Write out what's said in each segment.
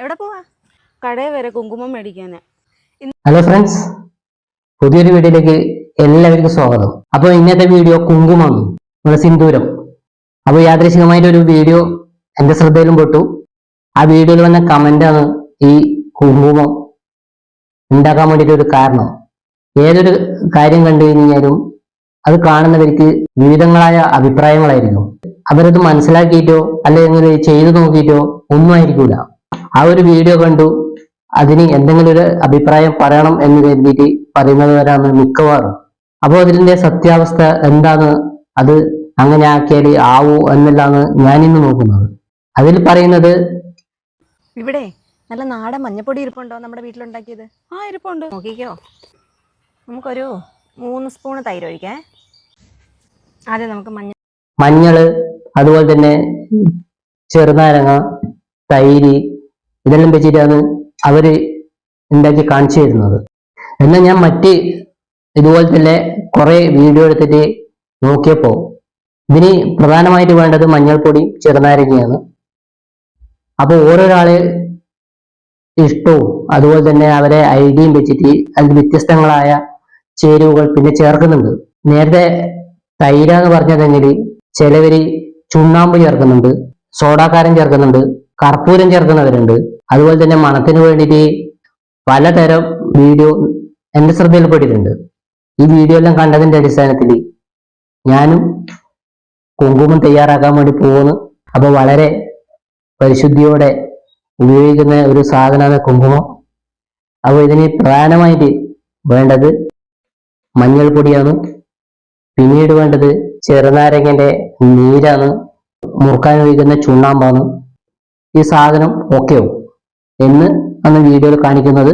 എവിടെ പോവാ? കടയിൽ വരെ കുങ്കുമം മേടിക്കാന്. ഹലോ ഫ്രണ്ട്സ് പുതിയൊരു വീഡിയോയിലേക്ക് എല്ലാവർക്കും സ്വാഗതം. അപ്പോൾ ഇന്നത്തെ വീഡിയോ കുങ്കുമം നമ്മുടെ സിന്ദൂരം. അപ്പോൾ യാദൃശികമായിട്ട് ഒരു വീഡിയോ എന്റെ ശ്രദ്ധയിലും പെട്ടു. ആ വീഡിയോയിൽ വന്ന കമന്റാണ് ഈ കുങ്കുമം ഉണ്ടാക്കാൻ വേണ്ടിയിട്ട് ഒരു കാരണം. ഏതൊരു കാര്യം കണ്ടു കഴിഞ്ഞാലും അത് കാണുന്നവർക്ക് വിവിധങ്ങളായ അഭിപ്രായങ്ങളായിരിക്കും. അവരത് മനസ്സിലാക്കിയിട്ടോ അല്ലെങ്കിൽ ചെയ്തു നോക്കിയിട്ടോ ഒന്നും ആയിരിക്കൂല. ആ ഒരു വീഡിയോ കണ്ടു. അതിന് എന്തെങ്കിലും ഒരു അഭിപ്രായം പറയണം എന്ന് കരുതിയിട്ട് പറയുന്നവരാണ് മിക്കവാറും. അപ്പോൾ അതിന്റെ സത്യാവസ്ഥ എന്താണ്? അത് അങ്ങനെ ആക്കിയാൽ ആവൂ എന്നല്ലാണ് ഞാനിന്ന് നോക്കുന്നത്. അതിൽ പറയുന്നത് ഇവിടെ നല്ല നാടൻ മഞ്ഞപ്പൊടി ഇരിപ്പുണ്ടോ നമ്മുടെ വീട്ടിലുണ്ടാക്കിയത്? ആ ഇരിപ്പുണ്ട്. നോക്കിക്കോ. നമുക്കൊരു മൂന്ന് സ്പൂൺ തൈര് ഒഴിക്കേ. ആദ്യം നമുക്ക് മഞ്ഞ മഞ്ഞൾ അതുപോലെ തന്നെ ചെറുനാരങ്ങ തൈര് ഇതെല്ലാം വെച്ചിട്ടാണ് അവർ ഉണ്ടാക്കി കാണിച്ചു തരുന്നത്. എന്നാൽ ഞാൻ മറ്റ് ഇതുപോലെ തന്നെ കുറെ വീഡിയോ എടുത്തിട്ട് നോക്കിയപ്പോൾ ഇതിന് പ്രധാനമായിട്ട് വേണ്ടത് മഞ്ഞൾപ്പൊടി ചെറുനാരങ്ങയാണ്. അപ്പോൾ ഓരോരാളെ ഇഷ്ടവും അതുപോലെ തന്നെ അവരെ ഐഡിയും വെച്ചിട്ട് അതിൽ വ്യത്യസ്തങ്ങളായ ചേരുവകൾ പിന്നെ ചേർക്കുന്നുണ്ട്. നേരത്തെ തൈര എന്ന് പറഞ്ഞതെങ്കിൽ ചിലവര് ചുണ്ണാമ്പ് ചേർക്കുന്നുണ്ട് സോഡാക്കാരം ചേർക്കുന്നുണ്ട് കർപ്പൂരം ചേർക്കുന്നവരുണ്ട് അതുപോലെ തന്നെ മണത്തിന് വേണ്ടിയിട്ട് പലതരം വീഡിയോ എന്റെ ശ്രദ്ധയിൽപ്പെട്ടിട്ടുണ്ട്. ഈ വീഡിയോ എല്ലാം കണ്ടതിന്റെ അടിസ്ഥാനത്തിൽ ഞാനും കുങ്കുമം തയ്യാറാക്കാൻ വേണ്ടി പോകുന്നു അപ്പൊ വളരെ പരിശുദ്ധിയോടെ ഉപയോഗിക്കുന്ന ഒരു സാധനമാണ് കുങ്കുമം. അപ്പോൾ ഇതിന് പ്രധാനമായിട്ട് വേണ്ടത് മഞ്ഞൾപ്പൊടിയാണ് പിന്നീട് വേണ്ടത് ചെറുനാരങ്ങന്റെ നീരാണ്. മുറുക്കാൻ ഉപയോഗിക്കുന്ന ചുണ്ണാമ്പാണ്. ഈ സാധനം ഓക്കെയാവും എന്ന് അന്ന് വീഡിയോയിൽ കാണിക്കുന്നത്.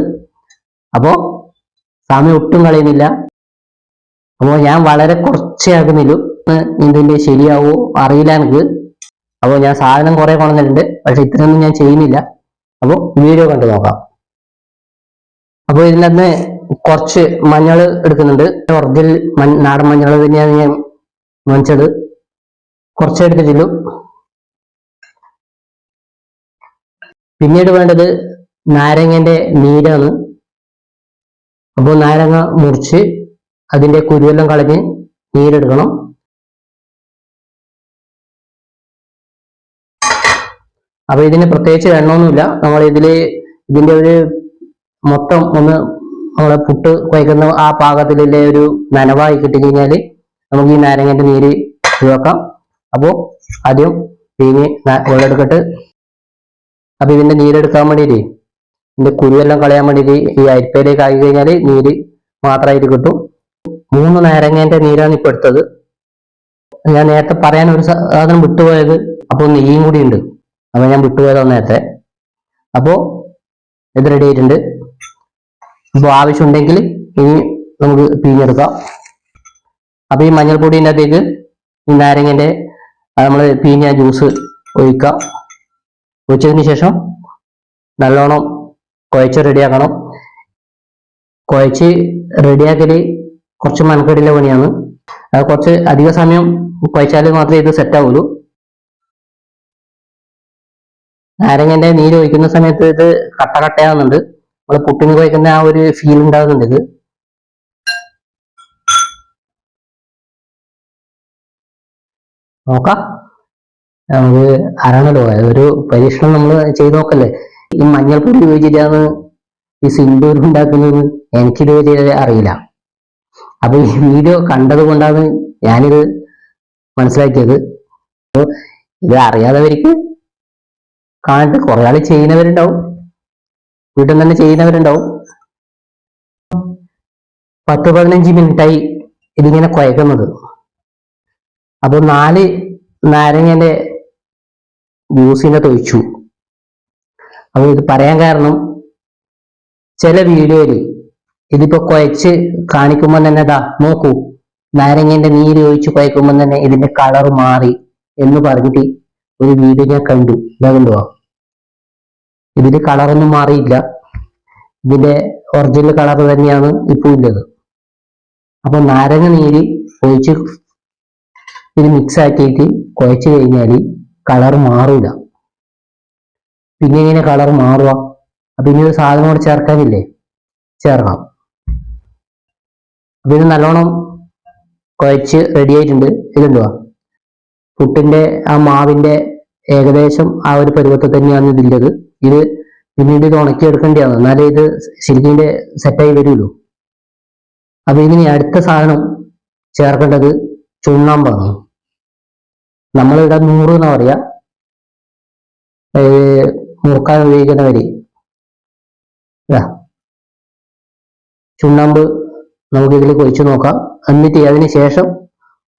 അപ്പോൾ സമയം ഒട്ടും കളയുന്നില്ല. അപ്പോൾ ഞാൻ വളരെ കുറച്ചേ ആക്കുന്നില്ലു ഇതിന്റെ ശരിയാവോ അറിയില്ല എനിക്ക്. അപ്പോൾ ഞാൻ സാധനം കുറേ കൊണ്ടുവന്നിട്ടുണ്ട്. പക്ഷെ ഇത്രയൊന്നും ഞാൻ ചെയ്യുന്നില്ല. അപ്പോൾ വീഡിയോ കണ്ടു നോക്കാം. അപ്പോൾ ഇതിനകത്ത് കുറച്ച് മഞ്ഞൾ എടുക്കുന്നുണ്ട്. ഒറിജിനൽ നാടൻ മഞ്ഞൾ തന്നെയാണ് ഞാൻ വാങ്ങിച്ചത്. കുറച്ച് എടുത്തിട്ടുള്ളൂ. പിന്നീട് വേണ്ടത് നാരങ്ങന്റെ നീരാണ്. അപ്പോൾ നാരങ്ങ മുറിച്ച് അതിന്റെ കുരുവെല്ലാം കളഞ്ഞ് നീരെടുക്കണം. അപ്പൊ ഇതിന് പ്രത്യേകിച്ച് എണ്ണമൊന്നുമില്ല നമ്മൾ ഇതിൽ ഇതിന്റെ ഒരു മൊത്തം ഒന്ന് നമ്മളെ പുട്ട് കുഴക്കുന്ന ആ പാകത്തിലുള്ള ഒരു നനവായി കിട്ടിക്കഴിഞ്ഞാൽ നമുക്ക് ഈ നാരങ്ങന്റെ നീര് ഒഴിവാക്കാം. അപ്പോൾ ആദ്യം പിഴിഞ്ഞ് വെള്ളമെടുത്തിട്ട് അപ്പൊ ഇതിന്റെ നീരെടുക്കാൻ വേണ്ടിയിട്ട് ഇതിന്റെ കുരുവെല്ലാം കളയാൻ വേണ്ടിയിട്ട് ഈ അരിപ്പയിലേക്ക് ആക്കി കഴിഞ്ഞാൽ നീര് മാത്രമായിട്ട് കിട്ടും. മൂന്ന് നാരങ്ങേന്റെ നീരാണ് ഇപ്പൊ എടുത്തത്. ഞാൻ നേരത്തെ പറയാൻ ഒരു സാധനം വിട്ടുപോയത് അപ്പോൾ നെയ്യും കൂടി ഉണ്ട്. അപ്പൊ ഞാൻ വിട്ടുപോയതാണ് നേരത്തെ. അപ്പോ ഇത് റെഡി ആയിട്ടുണ്ട്. അപ്പോൾ ആവശ്യമുണ്ടെങ്കിൽ ഇനി നമുക്ക് പിഴിഞ്ഞെടുക്കാം. അപ്പൊ ഈ മഞ്ഞൾപ്പൊടിന്റെ അകത്തേക്ക് ഈ നാരങ്ങന്റെ നമ്മൾ പിഴിഞ്ഞ ജ്യൂസ് ഒഴിക്കാം. ഒഴിച്ചതിന് ശേഷം നല്ലോണം കുഴച്ച് റെഡിയാക്കണം കുഴച്ച് റെഡിയാക്കൽ കുറച്ച് മെനക്കെടില്ല പണിയാണ്. അത് കുറച്ച് അധിക സമയം കുഴച്ചാൽ മാത്രമേ ഇത് സെറ്റ് ആവുള്ളൂ. നാരങ്ങന്റെ നീര് ഒഴിക്കുന്ന സമയത്ത് ഇത് കട്ട കട്ടയാവുന്നുണ്ട്. നമ്മൾ പുട്ടിന് കുഴക്കുന്ന ആ ഒരു ഫീൽ ഉണ്ടാകുന്നുണ്ട് ഇത്. നോക്കാം. നമുക്ക് അറിയണല്ലോ. ഒരു പരീക്ഷണം നമ്മൾ ചെയ്ത് നോക്കല്ലേ. ഈ മഞ്ഞൾപ്പൊടി ഉപയോഗിച്ചിട്ടാണ് ഈ സിന്ദൂർ ഉണ്ടാക്കുന്നത്. എനിക്കിത് അറിയില്ല. അപ്പൊ ഈ വീഡിയോ കണ്ടത് കൊണ്ടാണ് ഞാനിത് മനസ്സിലാക്കിയത്. ഇത് അറിയാത്തവർക്ക് കാണിട്ട്. കുറെ ആൾ ചെയ്യുന്നവരുണ്ടാവും. വീട്ടിൽ തന്നെ ചെയ്യുന്നവരുണ്ടാവും. പത്ത് പതിനഞ്ച് മിനിറ്റായി ഇതിങ്ങനെ കുഴക്കുന്നത്. അപ്പോൾ നാല് നാരങ്ങന്റെ ജ്യൂസിനെ തൊഴിച്ചു അപ്പൊ ഇത് പറയാൻ കാരണം ചില വീഡിയോയിൽ ഇതിപ്പോ കുഴച്ച് കാണിക്കുമ്പോൾ തന്നെ ദാ നോക്കൂ നാരങ്ങന്റെ നീര് ഒഴിച്ച് കുഴക്കുമ്പോൾ തന്നെ ഇതിന്റെ കളർ മാറി എന്ന് പറഞ്ഞിട്ട് ഒരു വീഡിയോ ഞാൻ കണ്ടു. ഇതാ കണ്ടുവാ ഇതിന്റെ കളറൊന്നും മാറിയില്ല. ഇതിന്റെ ഒറിജിനൽ കളർ തന്നെയാണ് ഇപ്പോൾ ഉള്ളത്. അപ്പൊ നാരങ്ങ നീര് ഒഴിച്ച് ഇത് മിക്സ് ആക്കിയിട്ട് കുഴച്ച് കഴിഞ്ഞാൽ കളർ മാറൂല. പിന്നെ ഇങ്ങനെ കളർ മാറുക. അപ്പൊ ഇനി ഒരു സാധനം കൂടെ ചേർക്കാനില്ലേ? ചേർക്കാം. അപ്പൊ ഇത് നല്ലോണം കുഴച്ച് റെഡി ആയിട്ടുണ്ട്. ഇതുണ്ടോ പുട്ടിന്റെ ആ മാവിന്റെ ഏകദേശം ആ ഒരു പരുവത്തിൽ തന്നെയാണ് ഇതിന്റെത്. ഇത് പിന്നീട് ഇത് ഉണക്കിയെടുക്കേണ്ടതാണ്. എന്നാലേ ഇത് ശരിക്കിന്റെ സെറ്റായി വരുള്ളൂ. അപ്പൊ ഇതിന് അടുത്ത സാധനം ചേർക്കേണ്ടത് ചുണ്ണാമ്പാണ്. നമ്മളിവിടെ നൂറ് എന്ന് പറയാ. മുറുക്കാൻ ഉപയോഗിക്കുന്ന വരി. ചുണ്ണാമ്പ് നമുക്ക് ഇതിൽ കൊഴിച്ചു നോക്കാം. എന്നിട്ട് അതിന് ശേഷം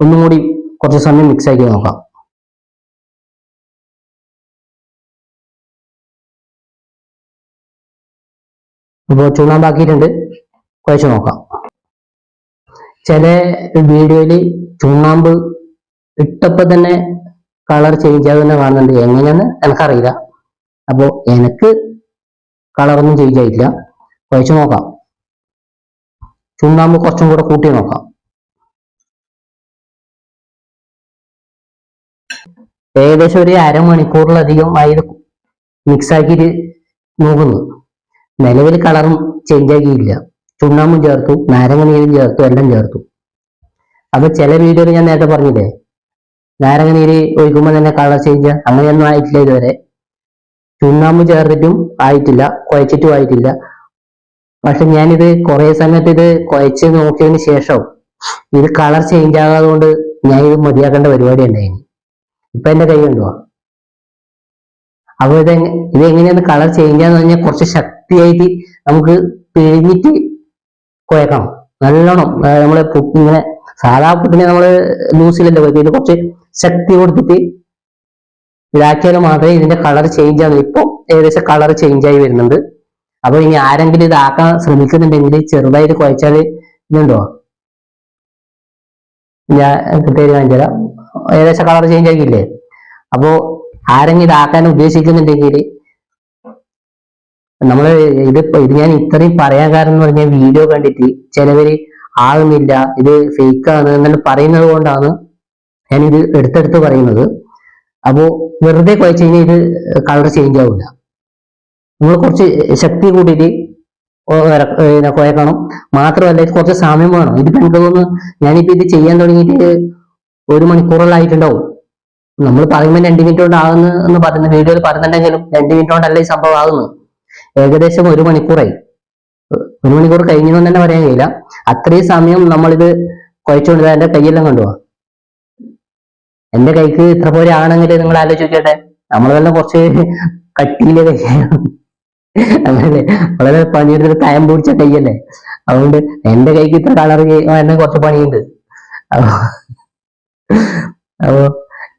ഒന്നും കൂടി കുറച്ച് സമയം മിക്സ് ആക്കി നോക്കാം. ഇപ്പോൾ ചുണ്ണാമ്പാക്കിയിട്ടുണ്ട്. കുഴച്ച് നോക്കാം. ചില വീഡിയോയിൽ ചുണ്ണാമ്പ് ഇട്ടപ്പോൾ തന്നെ കളർ ചേഞ്ച് ആകുന്ന കാണുന്നുണ്ട്. എങ്ങനെയാന്ന് എനിക്കറിയില്ല. അപ്പോ എനിക്ക് കളറൊന്നും ചേഞ്ച് ആയിട്ടില്ല. കുഴച്ച് നോക്കാം. ചുണ്ണാമ്പ് കുറച്ചും കൂടെ കൂട്ടി നോക്കാം. ഏകദേശം ഒരു അരമണിക്കൂറിലധികം ആയത് മിക്സ് ആക്കിയിട്ട് നോക്കുന്നു. നിലവിൽ കളറും ചേഞ്ച് ആക്കിയില്ല ചുണ്ണാമ്പും ചേർത്തു. നാരങ്ങ നീരും ചേർത്തു. എല്ലാം ചേർത്തു. അപ്പൊ ചില വീഡിയോയിൽ ഞാൻ നേരത്തെ പറഞ്ഞില്ലേ? നാരങ്ങ നീര് ഒഴിക്കുമ്പോൾ തന്നെ കളർ ചേഞ്ച് അങ്ങനെയൊന്നും ആയിട്ടില്ല ഇതുവരെ. ചുണ്ണാമ്പ് ചേർത്തിട്ടും ആയിട്ടില്ല. കുഴച്ചിട്ടും ആയിട്ടില്ല. പക്ഷെ ഞാനിത് കുറെ സമയത്ത് ഇത് കുഴച്ച് നോക്കിയതിന് ശേഷം ഇത് കളർ ചേഞ്ച് ആകാതെ കൊണ്ട് ഞാൻ ഇത് മതിയാക്കേണ്ട പരിപാടി ഉണ്ടായിന്. ഇപ്പൊ എന്റെ കൈ ഉണ്ടോ? അപ്പൊ ഇത് ഇത് എങ്ങനെയാണ് കളർ ചേഞ്ച് ആന്ന് പറഞ്ഞാൽ കുറച്ച് ശക്തിയായിട്ട് നമുക്ക് പിഴിഞ്ഞിട്ട് കുഴക്കണം. നല്ലോണം നമ്മൾ ഇങ്ങനെ സാധാ നമ്മൾ ന്യൂസിലൻഡ് ലൂസിലല്ലേ ഇതിന് കുറച്ച് ശക്തി കൊടുത്തിട്ട് ഇതാക്കിയാൽ മാത്രമേ ഇതിന്റെ കളർ ചേഞ്ച് ആകുന്നു ഇപ്പൊ ഏകദേശം കളർ ചേഞ്ച് ആയി വരുന്നുണ്ട്. അപ്പൊ ഇനി ആരെങ്കിലും ഇതാക്കാൻ ശ്രമിക്കുന്നുണ്ടെങ്കിൽ ചെറുതായിട്ട് കുഴച്ചാൽ ഇതുണ്ടോ ഞാൻ കൃത്യമായിട്ട് കാണിച്ചു തരാം. ഏകദേശം കളർ ചേഞ്ച് ആക്കിയില്ലേ? അപ്പോ ആരെങ്കിലും ഇതാക്കാൻ ഉദ്ദേശിക്കുന്നുണ്ടെങ്കിൽ നമ്മൾ ഇത് ഇത് ഞാൻ ഇത്രയും പറയാൻ കാരണം എന്ന് പറഞ്ഞാൽ വീഡിയോ കണ്ടിട്ട് ചിലവര് ആകുന്നില്ല. ഇത് ഫേക്ക് ആണ് എന്നെല്ലാം പറയുന്നത് കൊണ്ടാണ് ഞാനിത് എടുത്തെടുത്ത് പറയുന്നത്. അപ്പോ വെറുതെ കുഴച്ച് കഴിഞ്ഞാൽ ഇത് കളർ ചേഞ്ച് ആവില്ല നമ്മൾ കുറച്ച് ശക്തി കൂട്ടിയിട്ട് കുഴക്കണം മാത്രമല്ല ഇത് കുറച്ച് സമയം വേണം. ഇത് എനിക്ക് തോന്നുന്നു ഞാനിപ്പോ ഇത് ചെയ്യാൻ തുടങ്ങിയിട്ട് ഒരു മണിക്കൂറോളായിട്ടുണ്ടാവും നമ്മൾ പറയുമ്പോൾ രണ്ട് മിനിറ്റ് കൊണ്ട് ആകുന്നു എന്ന് പറയുന്ന വീഡിയോയിൽ പറയുന്നുണ്ടെങ്കിലും രണ്ട് മിനിറ്റ് കൊണ്ടല്ല ഈ സംഭവം ആകുന്നത്. ഏകദേശം ഒരു മണിക്കൂറായി. ഒരു മണിക്കൂർ കഴിഞ്ഞു എന്ന് തന്നെ പറയാൻ കഴിയില്ല. അത്രയും സമയം നമ്മളിത് കുഴച്ചുകൊണ്ട് എന്റെ കൈയെല്ലാം കൊണ്ടുപോവാ എന്റെ കൈക്ക് ഇത്ര പോലെ ആണെങ്കിൽ നിങ്ങൾ ആലോചിക്കട്ടെ. നമ്മൾ തന്നെ കുറച്ച് കട്ടിയിലെ കൈയാണ്. അങ്ങനെ വളരെ പണിയെടുത്തിട്ട് തയം പൂടിച്ച കൈയല്ലേ? അതുകൊണ്ട് എന്റെ കൈക്ക് ഇത്ര കളർ എന്നെ കുറച്ച് പണിയുണ്ട്. അപ്പൊ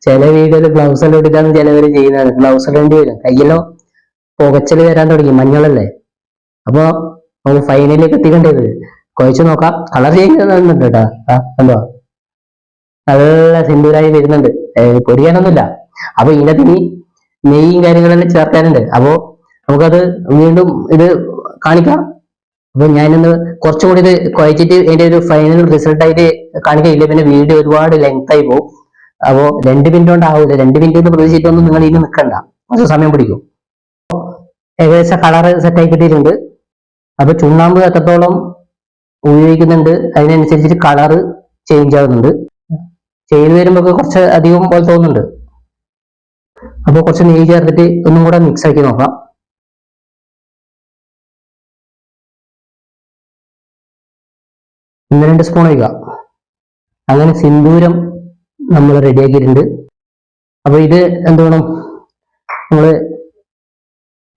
ചില വീടുകളിൽ ഗ്ലൗസ് എല്ലാം എടുക്കാന്ന് ചിലവർ ചെയ്യുന്നത്. ഗ്ലൗസ് ഇടേണ്ടി വരും. കയ്യെല്ലാം പുകച്ചൽ വരാൻ തുടങ്ങി. മഞ്ഞളല്ലേ? അപ്പൊ നമുക്ക് ഫൈനലിലേക്ക് എത്തിക്കേണ്ടത് കുഴച്ച് നോക്കാം. കളർ ചെയ്യുന്നുണ്ട് കേട്ടോ. ആ കണ്ടോ? നല്ല സിമ്പിളായി വരുന്നുണ്ട്. പൊരിയാനൊന്നുമില്ല അപ്പൊ ഇതിനകത്ത് ഇനി നെയ്യും കാര്യങ്ങളെല്ലാം ചേർക്കാനുണ്ട്. അപ്പോ നമുക്കത് വീണ്ടും ഇത് കാണിക്കാം. അപ്പൊ ഞാനിന്ന് കുറച്ചും കൂടി ഇത് കുഴച്ചിട്ട് ഇതിന്റെ ഒരു ഫൈനൽ റിസൾട്ട് ആയിട്ട് കാണിക്കില്ല പിന്നെ വീഡിയോ ഒരുപാട് ലെങ്ത് ആയി പോകും അപ്പോ രണ്ട് മിനിറ്റ് കൊണ്ട് ആവില്ല രണ്ട് മിനിറ്റ് എന്ന് പ്രതീക്ഷിച്ചിട്ടൊന്നും നിങ്ങൾ ഇനി നിൽക്കണ്ട കുറച്ച് സമയം പിടിക്കും. ഏകദേശം കളർ സെറ്റ് ആയി കിട്ടിയിട്ടുണ്ട്. അപ്പൊ ചുണ്ണാമ്പ് എത്രത്തോളം ഉപയോഗിക്കുന്നുണ്ട് അതിനനുസരിച്ചിട്ട് കളറ് ചേഞ്ച് ആവുന്നുണ്ട്. ചെയ്ത് വരുമ്പോ കുറച്ച് അധികം പോലെ തോന്നുന്നുണ്ട്. അപ്പൊ കുറച്ച് നെയ്യ് ചേർത്തിട്ട് ഒന്നും കൂടെ മിക്സ് ആക്കി നോക്കാം. ഒന്ന് രണ്ട് സ്പൂൺ ഒഴിക്കുക. അങ്ങനെ സിന്ദൂരം നമ്മൾ റെഡിയാക്കിയിട്ടുണ്ട് അപ്പൊ ഇത് എന്ത് വേണം? നമ്മൾ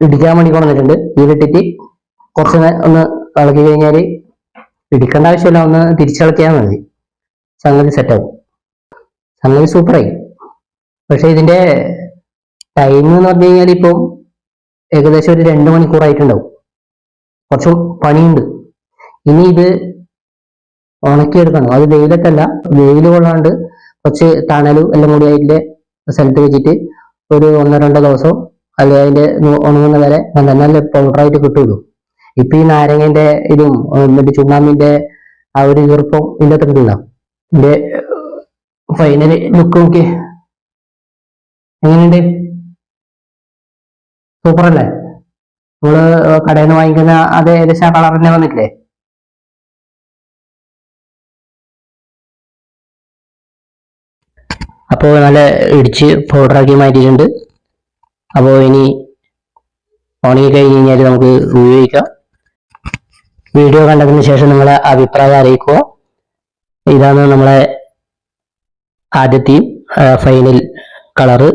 ഇടിക്കാൻ വേണ്ടി കൊണ്ടുവന്നിട്ടുണ്ട്. ഇതിട്ടിട്ട് കുറച്ച് ഒന്ന് ഇളക്കി കഴിഞ്ഞാൽ പിടിക്കേണ്ട ആവശ്യമില്ല. ഒന്ന് തിരിച്ചിളക്കിയാൽ മതി. സംഗതി സെറ്റാകും സംഗതി സൂപ്പറായി പക്ഷെ ഇതിന്റെ ടൈം എന്ന് പറഞ്ഞു കഴിഞ്ഞാൽ ഇപ്പം ഏകദേശം ഒരു രണ്ട് മണിക്കൂറായിട്ടുണ്ടാവും കുറച്ച് പണിയുണ്ട്. ഇനി ഇത് ഉണക്കിയെടുക്കണം. അത് വെയിലത്തല്ല. വെയിൽ കൊള്ളാണ്ട് കുറച്ച് തണലും എല്ലാം കൂടി അതിന്റെ സ്ഥലത്ത് വെച്ചിട്ട് ഒരു ഒന്നോ രണ്ടോ ദിവസം അല്ലെങ്കിൽ അതിന്റെ നു- ഉണങ്ങുന്ന വരെ നല്ല നല്ല പൗഡറായിട്ട് കിട്ടുള്ളൂ. ഇപ്പൊ ഈ നാരങ്ങന്റെ ഇതും എന്നിട്ട് ചുണ്ണാമ്പിന്റെ ആ ഒരു ഈർപ്പം ഇതിന്റെ അത്ര ഇതിന്റെ ഫൈനൽ ലുക്ക് നോക്കി എങ്ങനെയുണ്ട്? സൂപ്പർ അല്ലേ? നമ്മൾ കടയിൽ നിന്ന് വാങ്ങിക്കുന്ന അതേ ഏകദേശം ആ കളർ തന്നെ വന്നിട്ടില്ലേ? അപ്പോൾ നല്ല ഇടിച്ച് പൗഡറാക്കി മാറ്റിയിട്ടുണ്ട്. അപ്പോൾ ഇനി ഉണങ്ങി കഴിഞ്ഞ് കഴിഞ്ഞാൽ നമുക്ക് ഉപയോഗിക്കാം. വീഡിയോ കണ്ടതിന് ശേഷം നിങ്ങളെ അഭിപ്രായം അറിയിക്കുക. ഇതാണ് നമ്മളെ ആദ്യത്തെയും ഫൈനൽ കളറ്